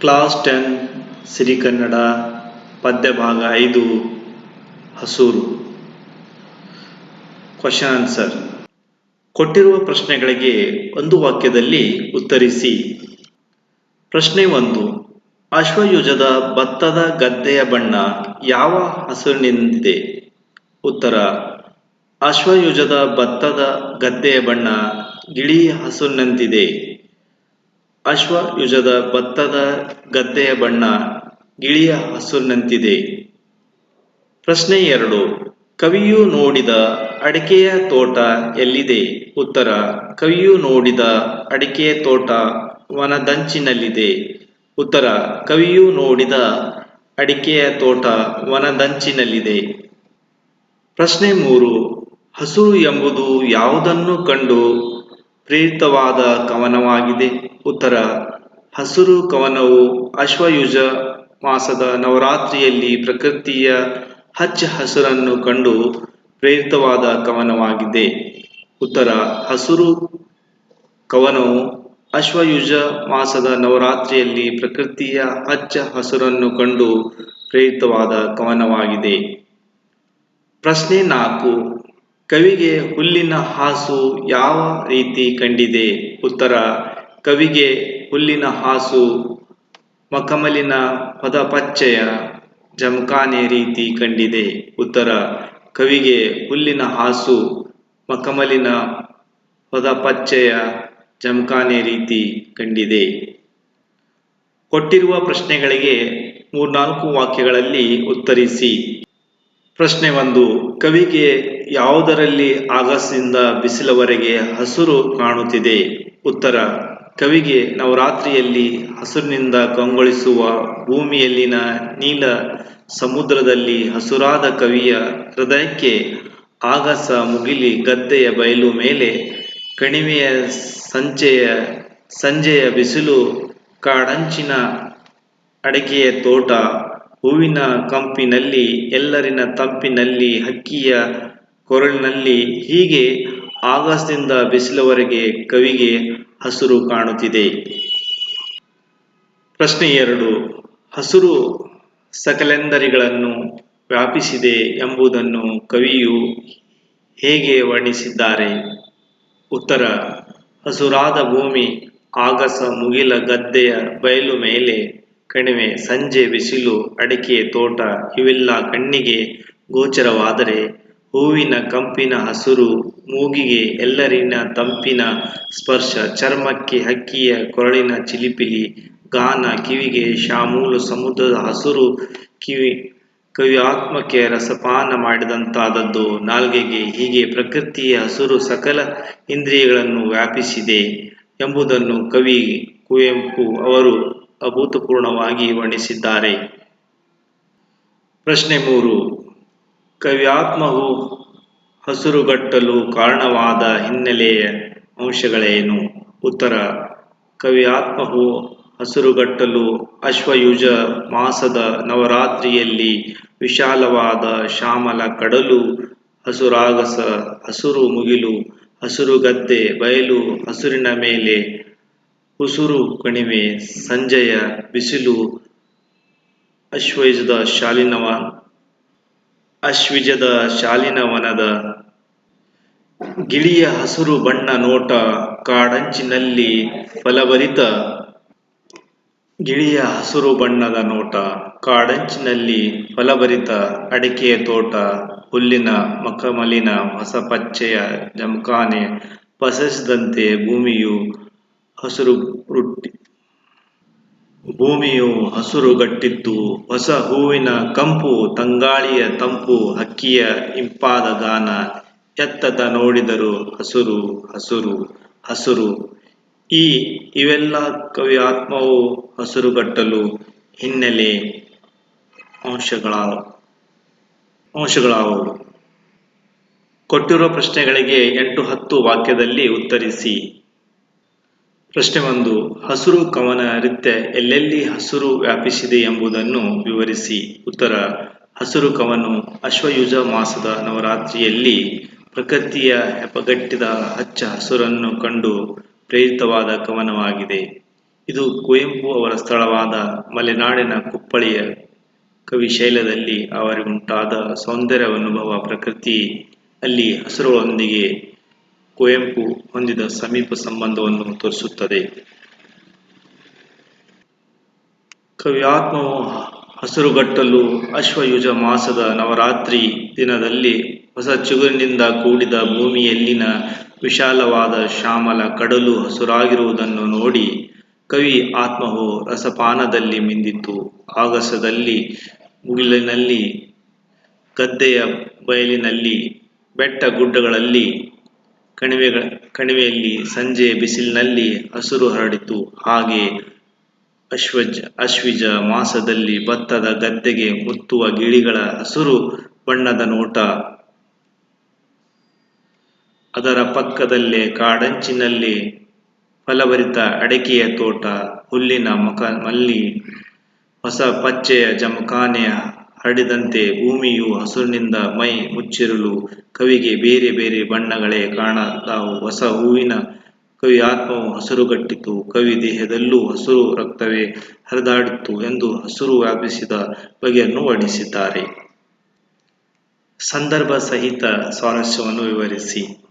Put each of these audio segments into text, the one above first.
Class ten ಪದ್ಯ ಭಾಗ ಐದು, ಹಸೂರು. ಕ್ವಶನ್ ಆನ್ಸರ್ ಕೊಟ್ಟಿರುವ ಪ್ರಶ್ನೆಗಳಿಗೆ ಒಂದು ವಾಕ್ಯದಲ್ಲಿ ಉತ್ತರಿಸಿ. ಪ್ರಶ್ನೆ ಒಂದು. ಅಶ್ವಯುಜದ ಭತ್ತದ ಗದ್ದೆಯ ಬಣ್ಣ ಯಾವ ಹಸುರಿನಿಂದಿದೆ? ಉತ್ತರ. ಅಶ್ವಯುಜದ ಭತ್ತದ ಗದ್ದೆಯ ಬಣ್ಣ ಗಿಳಿ ಹಸುರಿನಂತಿದೆ. ಅಶ್ವಯುಜದ ಭತ್ತದ ಗದ್ದೆಯ ಬಣ್ಣ ಗಿಳಿಯ ಹಸುರಿನಂತಿದೆ ಪ್ರಶ್ನೆ ಎರಡು, ಕವಿಯು ನೋಡಿದ ಅಡಿಕೆಯ ತೋಟ ಎಲ್ಲಿದೆ? ಉತ್ತರ, ಕವಿಯು ನೋಡಿದ ಅಡಿಕೆಯ ತೋಟ ವನದಂಚಿನಲ್ಲಿದೆ. ಉತ್ತರ, ಕವಿಯು ನೋಡಿದ ಅಡಿಕೆಯ ತೋಟ ವನದಂಚಿನಲ್ಲಿದೆ. ಪ್ರಶ್ನೆ ಮೂರು, ಹಸು ಎಂಬುದು ಯಾವುದನ್ನು ಕಂಡು ಪ್ರೇರಿತವಾದ ಕವನವಾಗಿದೆ? ಉತ್ತರ. ಹಸುರು ಕವನವು ಅಶ್ವಯುಜ ಮಾಸದ ನವರಾತ್ರಿಯಲ್ಲಿ ಪ್ರಕೃತಿಯ ಹಚ್ಚ ಹಸುರನ್ನು ಕಂಡು ಪ್ರೇರಿತವಾದ ಕವನವಾಗಿದೆ. ಉತ್ತರ. ಹಸುರು ಕವನವು ಅಶ್ವಯುಜ ಮಾಸದ ನವರಾತ್ರಿಯಲ್ಲಿ ಪ್ರಕೃತಿಯ ಹಚ್ಚ ಹಸುರನ್ನು ಕಂಡು ಪ್ರೇರಿತವಾದ ಕವನವಾಗಿದೆ. ಪ್ರಶ್ನೆ ನಾಲ್ಕು. ಕವಿಗೆ ಹುಲ್ಲಿನ ಹಾಸು ಯಾವ ರೀತಿ ಕಂಡಿದೆ? ಉತ್ತರ. ಕವಿಗೆ ಹುಲ್ಲಿನ ಹಾಸು, ಮಕಮಲಿನ ಪದಪಚ್ಚೆಯ ಜಮಖಾನೆ ರೀತಿ ಕಂಡಿದೆ. ಉತ್ತರ, ಕವಿಗೆ ಹುಲ್ಲಿನ ಹಾಸು, ಮಕಮಲಿನ ಪದಪಚ್ಚೆಯ ಜಮಖಾನೆ ರೀತಿ ಕಂಡಿದೆ. ಕೊಟ್ಟಿರುವ ಪ್ರಶ್ನೆಗಳಿಗೆ ಮೂರ್ನಾಲ್ಕು ವಾಕ್ಯಗಳಲ್ಲಿ ಉತ್ತರಿಸಿ. ಪ್ರಶ್ನೆ ಒಂದು, ಕವಿಗೆ ಯಾವುದರಲ್ಲಿ ಆಗಸದಿಂದ ಬಿಸಿಲವರೆಗೆ ಹಸುರು ಕಾಣುತ್ತಿದೆ? ಉತ್ತರ ಕವಿಗೆ ನವರಾತ್ರಿಯಲ್ಲಿ ಹಸುರಿನಿಂದ ಕಂಗೊಳಿಸುವ ಭೂಮಿಯಲ್ಲಿನ ನೀಲ ಸಮುದ್ರದಲ್ಲಿ ಹಸುರಾದ ಕವಿಯ ಹೃದಯಕ್ಕೆ ಆಗಸ ಮುಗಿಲಿ ಗದ್ದೆಯ ಬಯಲು ಮೇಲೆ ಕಣಿವೆಯ ಸಂಜೆಯ ಸಂಜೆಯ ಬಿಸಿಲು ಕಾಡಂಚಿನ ಅಡಿಕೆಯ ತೋಟ ಹೂವಿನ ಕಂಪಿನಲ್ಲಿ ಎಲ್ಲರಿನ ತಂಪಿನಲ್ಲಿ ಹಕ್ಕಿಯ ಕೊರಳಿನಲ್ಲಿ ಹೀಗೆ ಆಗಸದಿಂದ ಬಿಸಿಲವರೆಗೆ ಕವಿಗೆ ಹಸುರು ಕಾಣುತ್ತಿದೆ. ಪ್ರಶ್ನೆ ಎರಡು, ಹಸುರು ಸಕಲೆಂದರಿಗಳನ್ನು ವ್ಯಾಪಿಸಿದೆ ಎಂಬುದನ್ನು ಕವಿಯು ಹೇಗೆ ವರ್ಣಿಸಿದ್ದಾರೆ? ಉತ್ತರ, ಹಸುರಾದ ಭೂಮಿ ಆಗಸ ಮುಗಿಲ ಗದ್ದೆಯ ಬಯಲು ಮೇಲೆ ಕಣಿವೆ, ಸಂಜೆ ಬಿಸಿಲು ಅಡಿಕೆ ತೋಟ, ಇವೆಲ್ಲ ಕಣ್ಣಿಗೆ ಗೋಚರವಾದರೆ ಹೂವಿನ ಕಂಪಿನ ಹಸುರು ಮೂಗಿಗೆ ಎಲ್ಲರಿನ ತಂಪಿನ ಸ್ಪರ್ಶ, ಚರ್ಮಕ್ಕೆ ಹಕ್ಕಿಯ ಕೊರಳಿನ ಚಿಲಿಪಿಲಿ, ಗಾನ ಕಿವಿಗೆ ಶಾಮೂಲು ಸಮುದ್ರದ ಹಸುರು ಕಿವಿ, ಕವಿ ಆತ್ಮಕ್ಕೆ ರಸಪಾನ ಮಾಡಿದಂತಾದದ್ದು, ನಾಲ್ಗೆಗೆ ಹೀಗೆ ಪ್ರಕೃತಿಯ ಹಸುರು ಸಕಲ ಇಂದ್ರಿಯಗಳನ್ನು ವ್ಯಾಪಿಸಿದೆ ಎಂಬುದನ್ನು ಕವಿ ಕುವೆಂಪು ಅವರು ಅಭೂತಪೂರ್ಣವಾಗಿ ವರ್ಣಿಸಿದ್ದಾರೆ. ಪ್ರಶ್ನೆ ಮೂರು. ಕವ್ಯಾತ್ಮವು ಹಸುರುಗಟ್ಟಲು ಕಾರಣವಾದ ಹಿನ್ನೆಲೆಯ ಅಂಶಗಳೇನು? ಉತ್ತರ, ಕವ್ಯಾತ್ಮವು ಹಸುರುಗಟ್ಟಲು ಅಶ್ವಯುಜ ಮಾಸದ ನವರಾತ್ರಿಯಲ್ಲಿ ವಿಶಾಲವಾದ ಶ್ಯಾಮಲ ಕಡಲು, ಹಸುರಾಗಸ, ಹಸುರು ಮುಗಿಲು ಹಸುರುಗದ್ದೆ ಬಯಲು, ಹಸುರಿನ ಮೇಲೆ ಉಸುರು ಕಣಿವೆ, ಸಂಜೆಯ ಬಿಸಿಲು, ಅಶ್ವಯುಜದ ಶಾಲಿನವ ಅಶ್ವಿಜದ ಶಾಲಿನವನದ ಗಿಳಿಯ ಹಸುರು ಬಣ್ಣ ನೋಟ ಕಾಡಂಚಿನಲ್ಲಿ ಫಲಭರಿತ ಗಿಳಿಯ ಹಸುರು ಬಣ್ಣದ ನೋಟ ಕಾಡಂಚಿನಲ್ಲಿ ಫಲಭರಿತ ಅಡಿಕೆಯ ತೋಟ ಹುಲ್ಲಿನ ಮಖಮಲಿನ ಹೊಸ ಪಚ್ಚೆಯ ಜಮಖಾನೆ ಪಸರಿಸಿದಂತೆ ಭೂಮಿಯು ಹಸಿರು ಭೂಮಿಯು ಹಸುರುಗಟ್ಟಿದ್ದು, ಹೊಸ ಹೂವಿನ ಕಂಪು, ತಂಗಾಳಿಯ ತಂಪು ಹಕ್ಕಿಯ ಇಂಪಾದ ಗಾನ ಎತ್ತದ ನೋಡಿದರು ಹಸುರು ಹಸುರು ಹಸುರು. ಈ ಇವೆಲ್ಲ ಕವಿ ಆತ್ಮವು ಹಸುರುಗಟ್ಟಲು ಹಿನ್ನೆಲೆ ಅಂಶಗಳ ಅಂಶಗಳಾವು ಕೊಟ್ಟಿರುವ ಪ್ರಶ್ನೆಗಳಿಗೆ ಎಂಟು ಹತ್ತು ವಾಕ್ಯದಲ್ಲಿ ಉತ್ತರಿಸಿ. ಪ್ರಶ್ನೆ ಒಂದು, ಹಸುರು ಕವನ ನೃತ್ಯ ಎಲ್ಲೆಲ್ಲಿ ಹಸುರು ವ್ಯಾಪಿಸಿದೆ ಎಂಬುದನ್ನು ವಿವರಿಸಿ. ಉತ್ತರ, ಹಸುರು ಕವನು ಅಶ್ವಯುಜ ಮಾಸದ ನವರಾತ್ರಿಯಲ್ಲಿ ಪ್ರಕೃತಿಯ ಹೆಪಗಟ್ಟಿದ ಹಚ್ಚ ಹಸುರನ್ನು ಕಂಡು ಪ್ರೇರಿತವಾದ ಕವನವಾಗಿದೆ. ಇದು ಕುವೆಂಪು ಅವರ ಸ್ಥಳವಾದ ಮಲೆನಾಡಿನ ಕುಪ್ಪಳಿಯ ಕವಿ ಕವಿಶೈಲದಲ್ಲಿ ಅವರಿಗುಂಟಾದ ಸೌಂದರ್ಯ ಅನುಭವ ಪ್ರಕೃತಿ ಅಲ್ಲಿ ಹಸುರುಗಳೊಂದಿಗೆ ಕುವೆಂಪು ಹೊಂದಿದ ಸಮೀಪ ಸಂಬಂಧವನ್ನು ತೋರಿಸುತ್ತದೆ. ಕವ್ಯಾತ್ಮವು ಹಸಿರುಗಟ್ಟಲು ಅಶ್ವಯುಜ ಮಾಸದ ನವರಾತ್ರಿ ದಿನದಲ್ಲಿ ಹೊಸ ಚಿಗುರಿನಿಂದ ಕೂಡಿದ ಭೂಮಿಯಲ್ಲಿನ ವಿಶಾಲವಾದ ಶ್ಯಾಮಲ ಕಡಲು ಹಸುರಾಗಿರುವುದನ್ನು ನೋಡಿ ಕವಿ ಆತ್ಮವು ರಸಪಾನದಲ್ಲಿ ಮಿಂದಿತು ಆಗಸದಲ್ಲಿ ಮುಗಿಲಿನಲ್ಲಿ, ಗದ್ದೆಯ ಬಯಲಿನಲ್ಲಿ, ಬೆಟ್ಟ ಗುಡ್ಡಗಳಲ್ಲಿ ಕಣಿವೆಗಳ ಕಣಿವೆಯಲ್ಲಿ ಸಂಜೆ ಬಿಸಿಲಿನಲ್ಲಿ ಹಸುರು ಹರಡಿತು. ಹಾಗೆ ಅಶ್ವಜ, ಅಶ್ವಿಜ ಮಾಸದಲ್ಲಿ ಭತ್ತದ ಗದ್ದೆಗೆ ಮುತ್ತುವ ಗಿಳಿಗಳ ಹಸುರು ಬಣ್ಣದ ನೋಟ. ಅದರ ಪಕ್ಕದಲ್ಲೇ ಕಾಡಂಚಿನಲ್ಲಿ ಫಲಭರಿತ ಅಡಕೆಯ ತೋಟ, ಹುಲ್ಲಿನ ಮಕ, ಮಲ್ಲಿ, ಹೊಸ ಪಚ್ಚೆಯ ಜಮಖಾನೆ ಹರಡಿದಂತೆ ಭೂಮಿಯು ಹಸುರಿನಿಂದ ಮೈ ಮುಚ್ಚಿರಲು ಕವಿಗೆ ಬೇರೆ ಬೇರೆ ಬಣ್ಣಗಳೇ ಕಾಣದಾವು. ಹೊಸ ಹೂವಿನ ಕವಿ ಆತ್ಮವು ಹಸುರುಗಟ್ಟಿತು. ಕವಿ ದೇಹದಲ್ಲೂ ಹಸಿರು ರಕ್ತವೇ ಹರಿದಾಡಿತ್ತು ಎಂದು ಹಸಿರು ವ್ಯಾಪಿಸಿದ ಬಗೆಯನ್ನು ವರ್ಣಿಸಿದ್ದಾರೆ. ಸಂದರ್ಭ ಸಹಿತ ಸ್ವಾರಸ್ಯವನ್ನು ವಿವರಿಸಿ.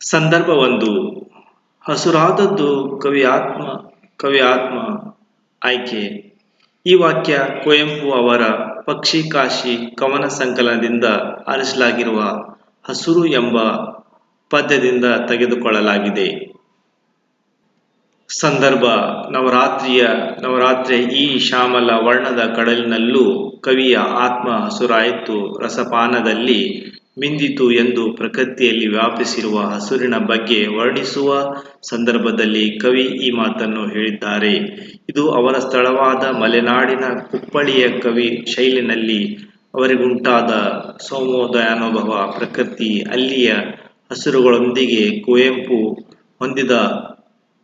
ಸಂದರ್ಭ ಒಂದು ಹಸುರಾದದ್ದು ಕವಿ ಆತ್ಮ ಕವಿ ಆತ್ಮ ಆಯ್ಕೆ. ಈ ವಾಕ್ಯ ಕುವೆಂಪು ಅವರ ಪಕ್ಷಿ ಕಾಶಿ ಕವನ ಸಂಕಲನದಿಂದ ಆರಿಸಲಾಗಿರುವ ಹಸುರು ಎಂಬ ಪದ್ಯದಿಂದ ತೆಗೆದುಕೊಳ್ಳಲಾಗಿದೆ. ಸಂದರ್ಭ, ನವರಾತ್ರಿಯ, ನವರಾತ್ರಿ ಈ ಶ್ಯಾಮಲ ವರ್ಣದ ಕಡಲಿನಲ್ಲೂ ಕವಿಯ ಆತ್ಮ ಹಸುರಾಯಿತು ರಸಪಾನದಲ್ಲಿ. ಮಿಂದಿತು ಎಂದು ಪ್ರಕೃತಿಯಲ್ಲಿ ವ್ಯಾಪಿಸಿರುವ ಹಸುರಿನ ಬಗ್ಗೆ ವರ್ಣಿಸುವ ಸಂದರ್ಭದಲ್ಲಿ ಕವಿ ಈ ಮಾತನ್ನು ಹೇಳಿದ್ದಾರೆ. ಇದು ಅವರ ಸ್ಥಳವಾದ ಮಲೆನಾಡಿನ ಕುಪ್ಪಳಿಯ ಕವಿ ಶೈಲಿನಲ್ಲಿ ಅವರಿಗುಂಟಾದ ಸೌಮೋದಯಾನುಭವ ಪ್ರಕೃತಿ ಅಲ್ಲಿಯ ಹಸಿರುಗಳೊಂದಿಗೆ ಕುವೆಂಪು ಹೊಂದಿದ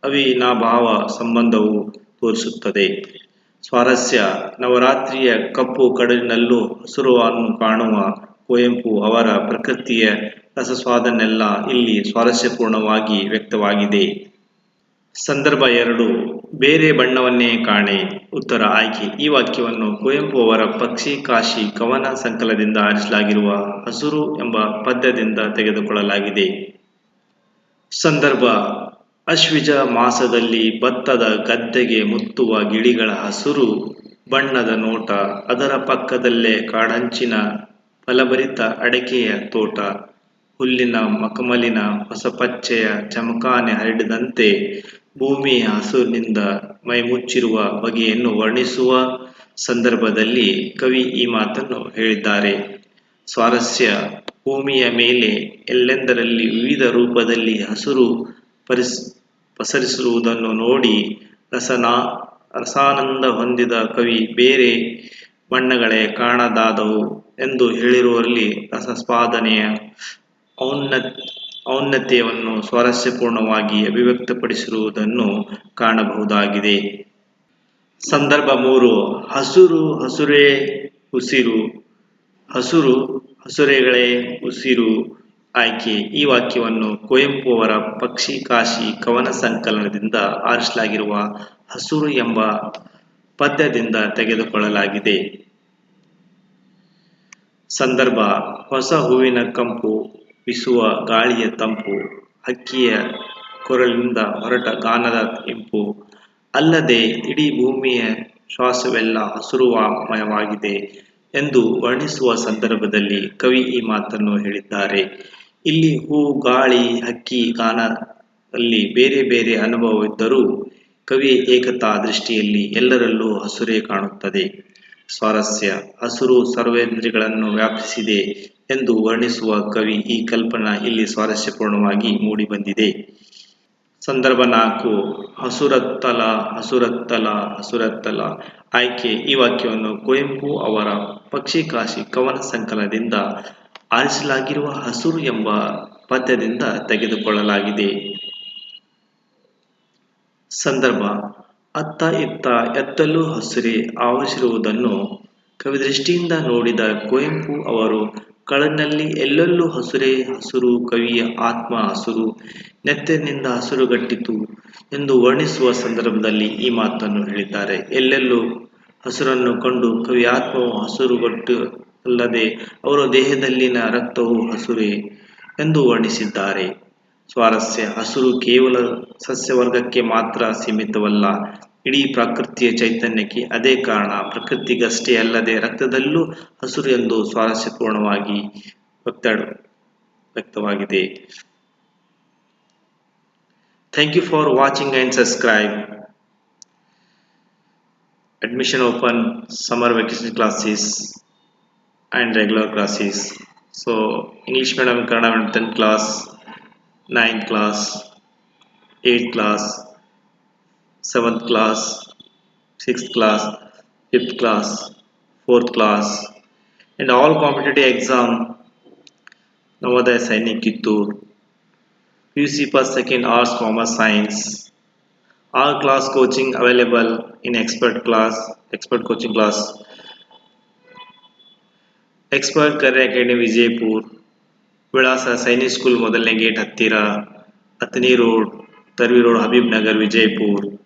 ಅವಿನಾಭಾವ ಸಂಬಂಧವು ತೋರಿಸುತ್ತದೆ. ಸ್ವಾರಸ್ಯ ನವರಾತ್ರಿಯ ಕಪ್ಪು ಕಡಲಿನಲ್ಲೂ ಹಸಿರುವನ್ನು ಕಾಣುವ ಕುವೆಂಪು ಅವರ ಪ್ರಕೃತಿಯ ರಸಸ್ವಾದನೆಲ್ಲ ಇಲ್ಲಿ ಸ್ವಾರಸ್ಯಪೂರ್ಣವಾಗಿ ವ್ಯಕ್ತವಾಗಿದೆ. ಸಂದರ್ಭ ಎರಡು, ಬೇರೆ ಬಣ್ಣವನ್ನೇ ಕಾಣೆ. ಉತ್ತರ ಆಯ್ಕೆ, ಈ ವಾಕ್ಯವನ್ನು ಕುವೆಂಪು ಅವರ ಪಕ್ಷಿ ಕಾಶಿ ಕವನ ಸಂಕಲದಿಂದ ಆರಿಸಲಾಗಿರುವ ಹಸುರು ಎಂಬ ಪದ್ಯದಿಂದ ತೆಗೆದುಕೊಳ್ಳಲಾಗಿದೆ. ಸಂದರ್ಭ, ಅಶ್ವಿಜ ಮಾಸದಲ್ಲಿ ಭತ್ತದ ಗದ್ದೆಗೆ ಮುತ್ತುವ ಗಿಳಿಗಳ ಹಸುರು, ಬಣ್ಣದ ನೋಟ ಅದರ ಪಕ್ಕದಲ್ಲೇ ಕಾಡಂಚಿನ ಫಲಭರಿತ ಅಡಕೆಯ ತೋಟ, ಹುಲ್ಲಿನ ಮಕಮಲಿನ ಹೊಸಪಚ್ಚೆಯ ಚಮಕಾನೆ ಹರಡಿದಂತೆ ಭೂಮಿಯ ಹಸುರಿನಿಂದ ಮೈಮುಚ್ಚಿರುವ ಬಗೆಯನ್ನು ವರ್ಣಿಸುವ ಸಂದರ್ಭದಲ್ಲಿ ಕವಿ ಈ ಮಾತನ್ನು ಹೇಳಿದ್ದಾರೆ. ಸ್ವಾರಸ್ಯ, ಭೂಮಿಯ ಮೇಲೆ ಎಲ್ಲೆಂದರಲ್ಲಿ ವಿವಿಧ ರೂಪದಲ್ಲಿ ಹಸುರು ಪರಿಸ್, ಪಸರಿಸಿರುವುದನ್ನು ನೋಡಿ ರಸನಾ, ರಸಾನಂದ ಹೊಂದಿದ ಕವಿ ಬೇರೆ ಬಣ್ಣಗಳೇ ಕಾಣದಾದವು. ಎಂದು ಹೇಳಿರುವಲ್ಲಿ ರಸಸ್ಪಾದನೆಯ ಔನ್ನ ಔನ್ನತ್ಯವನ್ನು ಸ್ವಾರಸ್ಯಪೂರ್ಣವಾಗಿ ಅಭಿವ್ಯಕ್ತಪಡಿಸಿರುವುದನ್ನು ಕಾಣಬಹುದಾಗಿದೆ. ಸಂದರ್ಭ ಮೂರು, ಹಸುರು ಹಸುರೇ ಉಸಿರು, ಹಸುರು ಹಸುರೆಗಳೇ ಉಸಿರು ಆಯ್ಕೆ. ಈ ವಾಕ್ಯವನ್ನು ಕುವೆಂಪು ಅವರ ಪಕ್ಷಿ ಕಾಶಿ ಕವನ ಸಂಕಲನದಿಂದ ಆರಿಸಲಾಗಿರುವ ಹಸುರು ಎಂಬ ಪದ್ಯದಿಂದ ತೆಗೆದುಕೊಳ್ಳಲಾಗಿದೆ. ಸಂದರ್ಭ. ಹೊಸ ಹೂವಿನ ಕಂಪು ಬಿಸುವ ಗಾಳಿಯ ತಂಪು, ಹಕ್ಕಿಯ ಕೊರಳಿನಿಂದ ಹೊರಟ ಗಾನದ ಇಂಪು. ಅಲ್ಲದೆ ಇಡೀ ಭೂಮಿಯ ಶ್ವಾಸವೆಲ್ಲ ಹಸುರುವಾಮಯವಾಗಿದೆ ಎಂದು ವರ್ಣಿಸುವ ಸಂದರ್ಭದಲ್ಲಿ ಕವಿ ಈ ಮಾತನ್ನು ಹೇಳಿದ್ದಾರೆ. ಇಲ್ಲಿ ಹೂ, ಗಾಳಿ, ಹಕ್ಕಿ ಗಾನದಲ್ಲಿ ಬೇರೆ ಬೇರೆ ಅನುಭವವಿದ್ದರೂ ಕವಿ ಏಕತಾ ದೃಷ್ಟಿಯಲ್ಲಿ ಎಲ್ಲರಲ್ಲೂ ಹಸುರೇ ಕಾಣುತ್ತದೆ. ಸ್ವಾರಸ್ಯ. ಹಸುರು ಸರ್ವೇಂದ್ರಿಗಳನ್ನು ವ್ಯಾಪಿಸಿದೆ ಎಂದು ವರ್ಣಿಸುವ ಕವಿ ಈ ಕಲ್ಪನಾ ಇಲ್ಲಿ ಸ್ವಾರಸ್ಯಪೂರ್ಣವಾಗಿ ಮೂಡಿಬಂದಿದೆ. ಸಂದರ್ಭ ನಾಲ್ಕು, ಹಸುರತ್ತಲ ಹಸುರತ್ತಲ ಹಸುರತ್ತಲ. ಆಯ್ಕೆ, ಈ ವಾಕ್ಯವನ್ನು ಕುವೆಂಪು ಅವರ ಪಕ್ಷಿ ಕಾಶಿ ಕವನ ಸಂಕಲನದಿಂದ ಆರಿಸಲಾಗಿರುವ ಹಸುರು ಎಂಬ ಪದ್ಯದಿಂದ ತೆಗೆದುಕೊಳ್ಳಲಾಗಿದೆ. ಸಂದರ್ಭ ಅತ್ತ ಇತ್ತ ಎತ್ತಲು ಹಸಿರಿ ಆವರಿಸಿರುವುದನ್ನು ಕವಿದೃಷ್ಟಿಯಿಂದ ನೋಡಿದ ಕುವೆಂಪು ಅವರು ಕಳನಲ್ಲಿ ಎಲ್ಲೆಲ್ಲೂ ಹಸುರೇ ಹಸುರು, ಕವಿಯ ಆತ್ಮ ಹಸುರು ನೆತ್ತಿನಿಂದ ಹಸುರುಗಟ್ಟಿತು ಎಂದು ವರ್ಣಿಸುವ ಸಂದರ್ಭದಲ್ಲಿ ಈ ಮಾತನ್ನು ಹೇಳಿದ್ದಾರೆ. ಎಲ್ಲೆಲ್ಲೂ ಹಸುರನ್ನು ಕಂಡು ಕವಿ ಆತ್ಮವು ಹಸುರುಗಟ್ಟು ಅಲ್ಲದೆ ಅವರ ದೇಹದಲ್ಲಿನ ರಕ್ತವು ಹಸುರೇ ಎಂದು ವರ್ಣಿಸಿದ್ದಾರೆ. ಸ್ವಾರಸ್ಯ. ಹಸುರು ಕೇವಲ ಸಸ್ಯವರ್ಗಕ್ಕೆ ಮಾತ್ರ ಸೀಮಿತವಲ್ಲ. ಇಡೀ ಪ್ರಕೃತಿಯ ಚೈತನ್ಯಕ್ಕೆ ಅದೇ ಕಾರಣ ಪ್ರಕೃತಿಗಷ್ಟೇ ಅಲ್ಲದೆ ರಕ್ತದಲ್ಲೂ ಹಸುರು ಎಂದು ಸ್ವಾರಸ್ಯಪೂರ್ಣವಾಗಿ ವ್ಯಕ್ತ ವ್ಯಕ್ತವಾಗಿದೆ. Thank you for watching and subscribe admission open summer vacation classes and regular classes. So English medium Kannada medium 10th class. Ninth class eight class seventh class six class fifth class fourth class and all competitive exam Navodaya Sainik Kittur PC पर second arts commerce science are class coaching available in expert class expert coaching class expert career academy Vijayapur ವಿಳಾಸ Sainik school ಮೊದಲನೇ gate ಹತ್ತಿರ Athani road Torvi road Habib Nagar Vijayapura.